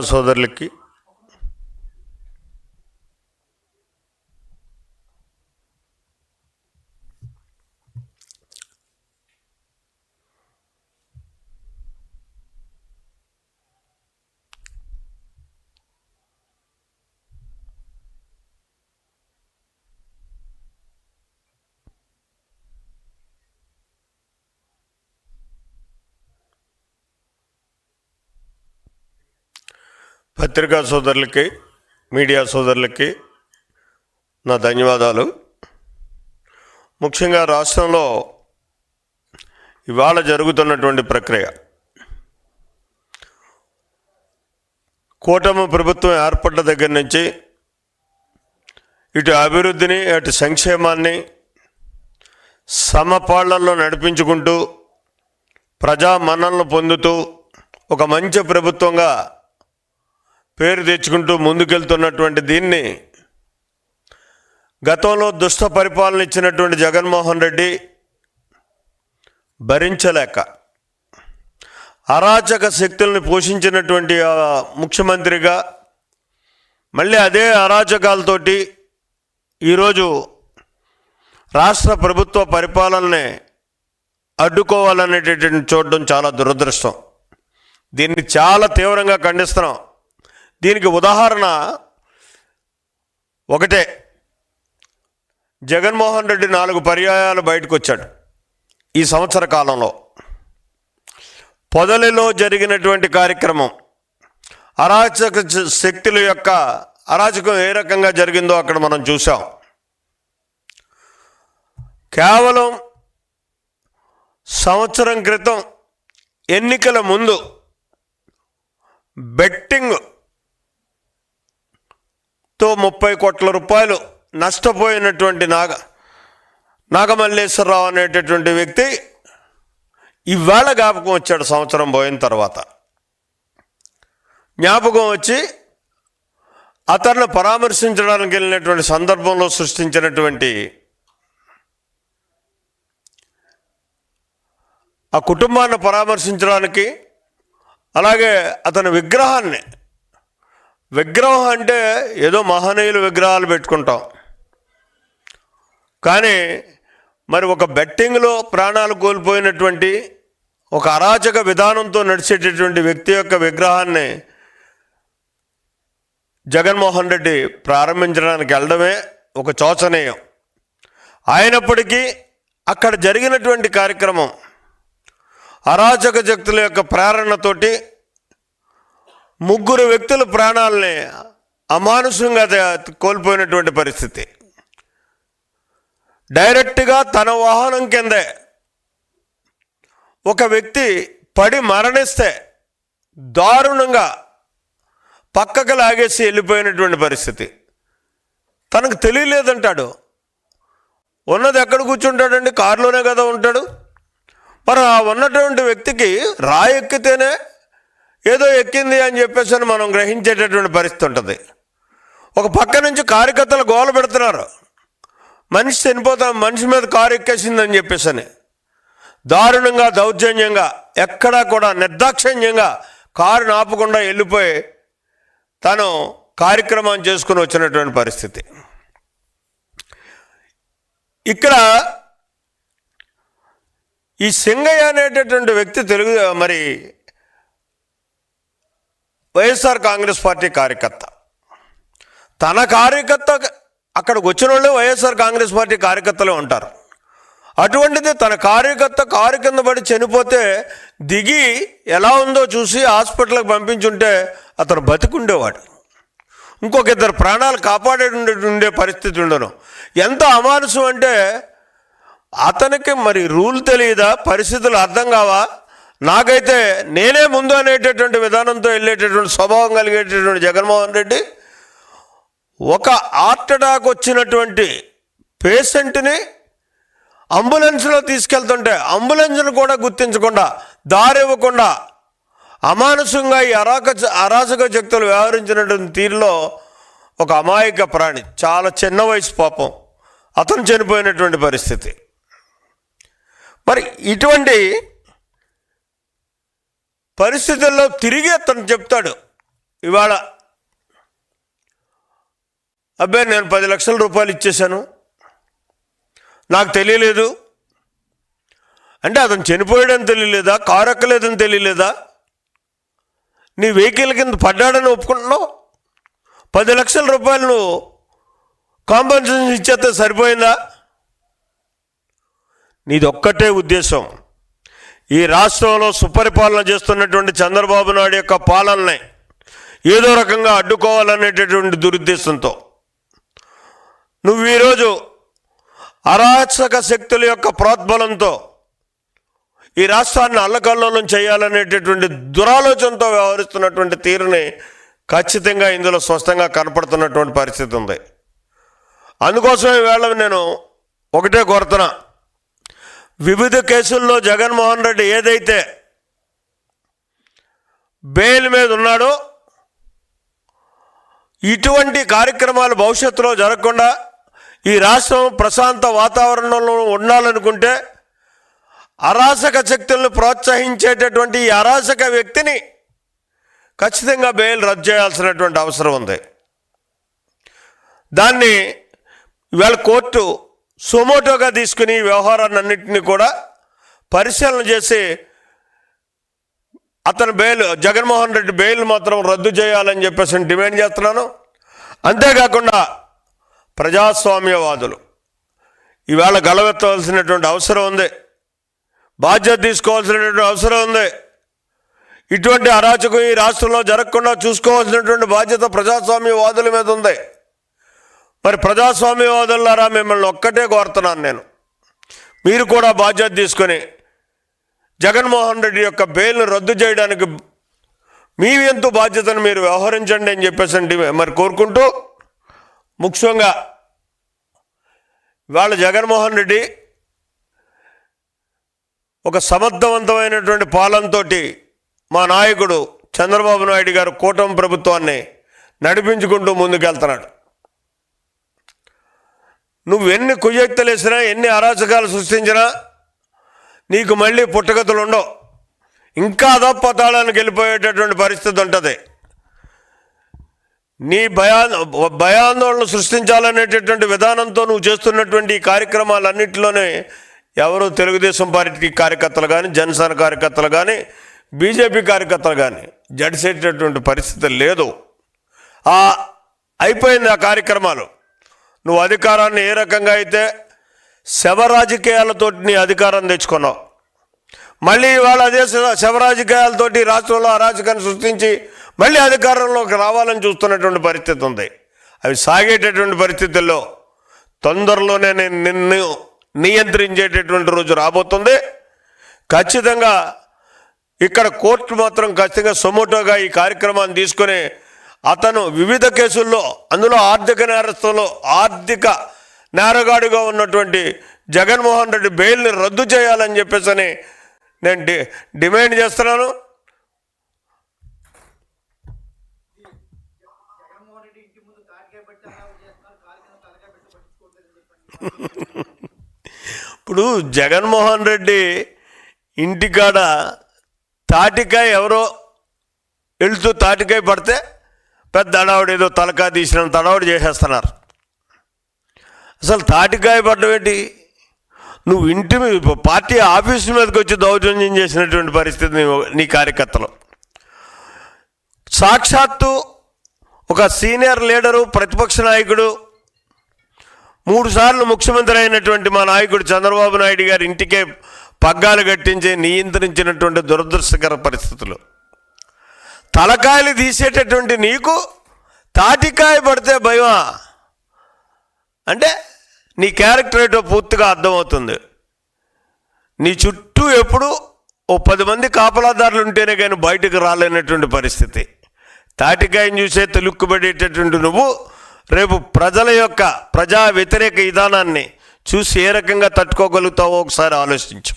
సోదరులకి పత్రికా సోదరులకి మీడియా సోదరులకి నా ధన్యవాదాలు. ముఖ్యంగా రాష్ట్రంలో ఇవాళ జరుగుతున్నటువంటి ప్రక్రియ. కూటమి ప్రభుత్వం ఏర్పడ్డ దగ్గర నుంచి ఇటు అభివృద్ధిని అటు సంక్షేమాన్ని సమపాళ్ళలో నడిపించుకుంటూ ప్రజా మన్నలను పొందుతూ ఒక మంచి ప్రభుత్వంగా పేరు తెచ్చుకుంటూ ముందుకెళ్తున్నటువంటి దీన్ని గతంలో దుష్ట పరిపాలన ఇచ్చినటువంటి జగన్మోహన్ రెడ్డి భరించలేక అరాచక శక్తులను పోషించినటువంటి ముఖ్యమంత్రిగా మళ్ళీ అదే అరాచకాలతోటి ఈరోజు రాష్ట్ర ప్రభుత్వ పరిపాలనని అడ్డుకోవాలనేటటువంటి చూడడం చాలా దురదృష్టం. దీన్ని చాలా తీవ్రంగా ఖండిస్తున్నాం. దీనికి ఉదాహరణ ఒకటే. జగన్మోహన్ రెడ్డి నాలుగు పర్యాయాలు బయటకు వచ్చాడు ఈ సంవత్సర కాలంలో. పొదలిలో జరిగినటువంటి కార్యక్రమం అరాచక శ- శక్తుల యొక్క అరాచకం ఏ రకంగా జరిగిందో అక్కడ మనం చూసాం కేవలం సంవత్సరం క్రితం ఎన్నికల ముందు బెట్టింగ్ తో ముప్పై కోట్ల రూపాయలు నష్టపోయినటువంటి నాగ నాగమల్లేశ్వరరావు అనేటటువంటి వ్యక్తి ఇవాళ జ్ఞాపకం వచ్చాడు సంవత్సరం పోయిన తర్వాత. జ్ఞాపకం వచ్చి అతన్ని పరామర్శించడానికి వెళ్ళినటువంటి సందర్భంలో సృష్టించినటువంటి ఆ కుటుంబాన్ని పరామర్శించడానికి అలాగే అతని విగ్రహాన్ని విగ్రహం అంటే ఏదో మహనీయులు విగ్రహాలు పెట్టుకుంటాం. కానీ మరి ఒక బెట్టింగ్లో ప్రాణాలు కోల్పోయినటువంటి ఒక అరాచక విధానంతో నడిచేటటువంటి వ్యక్తి యొక్క విగ్రహాన్ని జగన్మోహన్ రెడ్డి ప్రారంభించడానికి వెళ్ళడమే ఒక శోచనీయం అయినప్పటికీ అక్కడ జరిగినటువంటి కార్యక్రమం అరాచక శక్తుల యొక్క ప్రేరణతోటి ముగ్గురు వ్యక్తుల ప్రాణాలని అమానుషంగా కోల్పోయినటువంటి పరిస్థితి. డైరెక్ట్గా తన వాహనం కిందే ఒక వ్యక్తి పడి మరణిస్తే దారుణంగా పక్కకు లాగేసి వెళ్ళిపోయినటువంటి పరిస్థితి. తనకు తెలియలేదంటాడు. ఉన్నది ఎక్కడ కూర్చుంటాడండి? కారులోనే కదా ఉంటాడు. మరి ఆ ఉన్నటువంటి వ్యక్తికి రాయి ఎక్కితేనే ఏదో ఎక్కింది అని చెప్పేసి అని మనం గ్రహించేటటువంటి పరిస్థితి ఉంటుంది. ఒక పక్క నుంచి కార్యకర్తలు గోల పెడుతున్నారు. మనిషి చనిపోతా మనిషి మీద కారు ఎక్కేసిందని చెప్పేసి అని దారుణంగా దౌర్జన్యంగా ఎక్కడా కూడా నిర్దాక్షిణ్యంగా కారు ఆపకుండా వెళ్ళిపోయి తను కార్యక్రమం చేసుకుని వచ్చినటువంటి పరిస్థితి. ఇక్కడ ఈ సింగయ్య అనేటటువంటి వ్యక్తి తెలుగు మరి వైఎస్ఆర్ కాంగ్రెస్ పార్టీ కార్యకర్త. తన కార్యకర్త అక్కడికి వచ్చిన వాళ్ళు వైఎస్ఆర్ కాంగ్రెస్ పార్టీ కార్యకర్తలే ఉంటారు. అటువంటిది తన కార్యకర్త కారు కింద పడి చనిపోతే దిగి ఎలా ఉందో చూసి హాస్పిటల్కి పంపించుంటే అతను బతికుండేవాడు. ఇంకొక ఇద్దరు ప్రాణాలు కాపాడే ఉండే పరిస్థితి ఉండను. ఎంత అమానుసం అంటే అతనికి మరి రూల్ తెలియదా పరిస్థితులు అర్థం కావా? నాకైతే నేనే ముందు అనేటటువంటి విధానంతో వెళ్ళేటటువంటి స్వభావం కలిగేటటువంటి జగన్మోహన్ రెడ్డి ఒక హార్ట్ అటాక్ వచ్చినటువంటి పేషెంట్ని అంబులెన్స్లో తీసుకెళ్తుంటే అంబులెన్స్ను కూడా గుర్తించకుండా దారి ఇవ్వకుండా అమానుషంగా ఈ అరాక అరాచక శక్తులు వ్యవహరించినటువంటి తీరులో ఒక అమాయక ప్రాణి చాలా చిన్న వయసు పాపం. అతను చనిపోయినటువంటి పరిస్థితి. మరి ఇటువంటి పరిస్థితుల్లో తిరిగి అతను చెప్తాడు. ఇవాళ అబ్బాయి నేను పది లక్షల రూపాయలు ఇచ్చేశాను. నాకు తెలియలేదు. అంటే అతను చనిపోయాడని తెలియలేదా? కారు ఎక్కలేదని తెలియలేదా? నీ వెహికల్ కింద పడ్డాడని ఒప్పుకుంటున్నావు? పది లక్షల రూపాయలు నువ్వు కాంపెన్సేషన్ ఇచ్చేస్తే సరిపోయిందా? నీది ఒక్కటే ఉద్దేశం. ఈ రాష్ట్రంలో సుపరిపాలన చేస్తున్నటువంటి చంద్రబాబు నాయుడు యొక్క పాలనని ఏదో రకంగా అడ్డుకోవాలనేటటువంటి దురుద్దేశంతో. నువ్వు ఈరోజు అరాచక శక్తుల యొక్క ప్రోద్బలంతో ఈ రాష్ట్రాన్ని అల్లకల్లోలం చేయాలనేటటువంటి దురాలోచనతో వ్యవహరిస్తున్నటువంటి తీరుని ఖచ్చితంగా ఇందులో స్పష్టంగా కనపడుతున్నటువంటి పరిస్థితి ఉంది. అందుకోసం వేళ నేను ఒకటే కోరుతున్నా. వివిధ కేసుల్లో జగన్మోహన్ రెడ్డి ఏదైతే బెయిల్ మీద ఉన్నాడో ఇటువంటి కార్యక్రమాలు భవిష్యత్తులో జరగకుండా ఈ రాష్ట్రం ప్రశాంత వాతావరణంలో ఉండాలనుకుంటే అరాచక శక్తులను ప్రోత్సహించేటటువంటి ఈ అరాచక వ్యక్తిని ఖచ్చితంగా బెయిల్ రద్దు చేయాల్సినటువంటి అవసరం ఉంది. దాన్ని ఇవాళ కోర్టు సొమోటోగా తీసుకుని వ్యవహారాన్ని వ్యవహారాన్నింటినీ కూడా పరిశీలన చేసి అతను బెయిల్ జగన్మోహన్ రెడ్డి బెయిల్ మాత్రం రద్దు చేయాలని చెప్పేసి నేను డిమాండ్ చేస్తున్నాను. అంతేకాకుండా ప్రజాస్వామ్యవాదులు ఈవేళ గలవెత్తవలసినటువంటి అవసరం ఉంది. బాధ్యత తీసుకోవాల్సినటువంటి అవసరం ఉంది. ఇటువంటి అరాచకం ఈ రాష్ట్రంలో జరగకుండా చూసుకోవాల్సినటువంటి బాధ్యత ప్రజాస్వామ్యవాదుల మీద ఉంది. మరి ప్రజాస్వామ్యవాదులారా మిమ్మల్ని ఒక్కటే కోరుతున్నాను నేను. మీరు కూడా బాధ్యత తీసుకొని జగన్మోహన్ రెడ్డి యొక్క బెయిల్ను రద్దు చేయడానికి మీ ఎంతో బాధ్యతను మీరు వ్యవహరించండి అని చెప్పేసి మరి కోరుకుంటూ ముఖ్యంగా వాళ్ళ జగన్మోహన్ రెడ్డి ఒక సమర్థవంతమైనటువంటి పాలనతో మా నాయకుడు చంద్రబాబు నాయుడు గారు కూటమి ప్రభుత్వాన్ని నడిపించుకుంటూ ముందుకెళ్తున్నాడు. నువ్వు ఎన్ని వేసినా ఎన్ని అరాచకాలు సృష్టించినా నీకు మళ్ళీ పుట్టగతులు ఉండవు. ఇంకా అధపతాళానికి వెళ్ళిపోయేటటువంటి పరిస్థితి ఉంటుంది. నీ భయా భయాందోళన సృష్టించాలనేటటువంటి విధానంతో నువ్వు చేస్తున్నటువంటి ఈ కార్యక్రమాలన్నింటిలోనే ఎవరు తెలుగుదేశం పార్టీ కార్యకర్తలు కానీ జనసేన కార్యకర్తలు కానీ బీజేపీ కార్యకర్తలు కానీ జడిసేటటువంటి పరిస్థితి లేదు. అయిపోయింది ఆ కార్యక్రమాలు. నువ్వు అధికారాన్ని ఏ రకంగా అయితే శవ రాజకీయాలతో నీ అధికారం తెచ్చుకున్నావు మళ్ళీ ఇవాళ అదే శవ- రాజకీయాలతోటి రాష్ట్రంలో అరాచకాన్ని సృష్టించి మళ్ళీ అధికారంలోకి రావాలని చూస్తున్నటువంటి పరిస్థితి ఉంది. అవి సాగేటటువంటి పరిస్థితుల్లో తొందరలోనే నేను నిన్ను నియంత్రించేటటువంటి రోజు రాబోతుంది. ఖచ్చితంగా ఇక్కడ కోర్టు మాత్రం ఖచ్చితంగా సొమోటోగా ఈ కార్యక్రమాన్ని తీసుకొని అతను వివిధ కేసుల్లో అందులో ఆర్థిక నేరస్తులు ఆర్థిక నేరగాడిగా ఉన్నటువంటి జగన్మోహన్ రెడ్డి బెయిల్ని రద్దు చేయాలని చెప్పేసి నేను డి డిమాండ్ చేస్తున్నాను. ఇప్పుడు జగన్మోహన్ రెడ్డి ఇంటికాడ తాటికాయ ఎవరో వెళ్తూ తాటికాయ పడితే పెద్ద అడావుడు ఏదో తలకా తీసినంత అడావుడు చేసేస్తున్నారు. అసలు తాటికాయ పడ్డం ఏంటి? నువ్వు ఇంటి మీద పార్టీ ఆఫీస్ మీదకి వచ్చి దౌర్జన్యం చేసినటువంటి పరిస్థితి నీ కార్యకర్తలు. సాక్షాత్తు ఒక సీనియర్ లీడరు ప్రతిపక్ష నాయకుడు మూడుసార్లు ముఖ్యమంత్రి అయినటువంటి మా నాయకుడు చంద్రబాబు నాయుడు గారి ఇంటికే పగ్గాలు కట్టించి నియంత్రించినటువంటి దురదృష్టకర పరిస్థితులు. తలకాయలు తీసేటటువంటి నీకు తాటికాయ పడితే భయమా? అంటే నీ క్యారెక్టర్ ఏంటో పూర్తిగా అర్థమవుతుంది. నీ చుట్టూ ఎప్పుడు ఓ పది మంది కాపలాదారులు ఉంటేనే కానీ బయటకు రాలేనటువంటి పరిస్థితి. తాటికాయని చూసే తెలుక్కుబడేటటువంటి నువ్వు రేపు ప్రజల యొక్క ప్రజా వ్యతిరేక విధానాన్ని చూసి ఏ రకంగా తట్టుకోగలుగుతావో ఒకసారి ఆలోచించు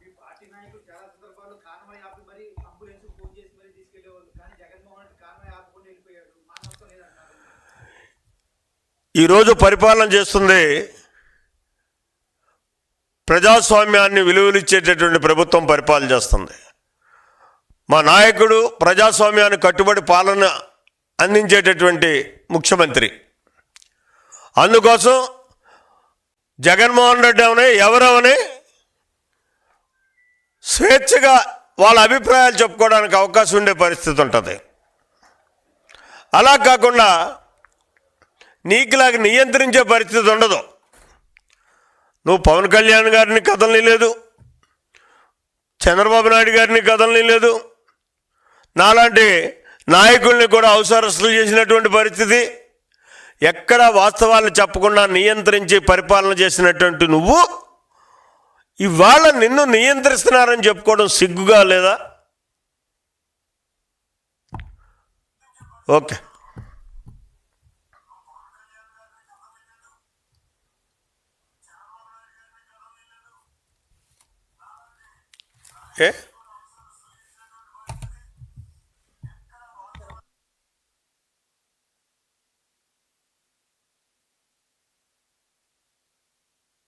మీ పార్టీ నాయకులు చాలా సందర్భాల్లో కాన్వాయ్ ఆపి మరి అంబులెన్స్ ఫోన్ చేసి మరి తీసుకెళ్ళేవాళ్ళు కానీ జగన్మోహన్ రెడ్డి కాన్వాయ్ ఆపకుండా వెళ్ళిపోయాడు మానవత్వం లేదంటారు ఈరోజు పరిపాలన చేస్తుంది ప్రజాస్వామ్యాన్ని విలువలిచ్చేటటువంటి ప్రభుత్వం పరిపాలన చేస్తుంది. మా నాయకుడు ప్రజాస్వామ్యాన్ని కట్టుబడి పాలన అందించేటటువంటి ముఖ్యమంత్రి. అందుకోసం జగన్మోహన్ రెడ్డి అవని ఎవరవని స్వేచ్ఛగా వాళ్ళ అభిప్రాయాలు చెప్పుకోవడానికి అవకాశం ఉండే పరిస్థితి ఉంటుంది. అలా కాకుండా నీకులాగా నియంత్రించే పరిస్థితి ఉండదు. నువ్వు పవన్ కళ్యాణ్ గారిని కథల్ని లేదు చంద్రబాబు నాయుడు గారిని కథల్ని లేదు నాలాంటి నాయకుల్ని కూడా అవసరస్తులు చేసినటువంటి పరిస్థితి. ఎక్కడ వాస్తవాలను చెప్పకుండా నియంత్రించి పరిపాలన చేసినటువంటి నువ్వు ఇవాళ నిన్ను నియంత్రిస్తున్నారని చెప్పుకోవడం సిగ్గుగా లేదా? ఓకే. ఏ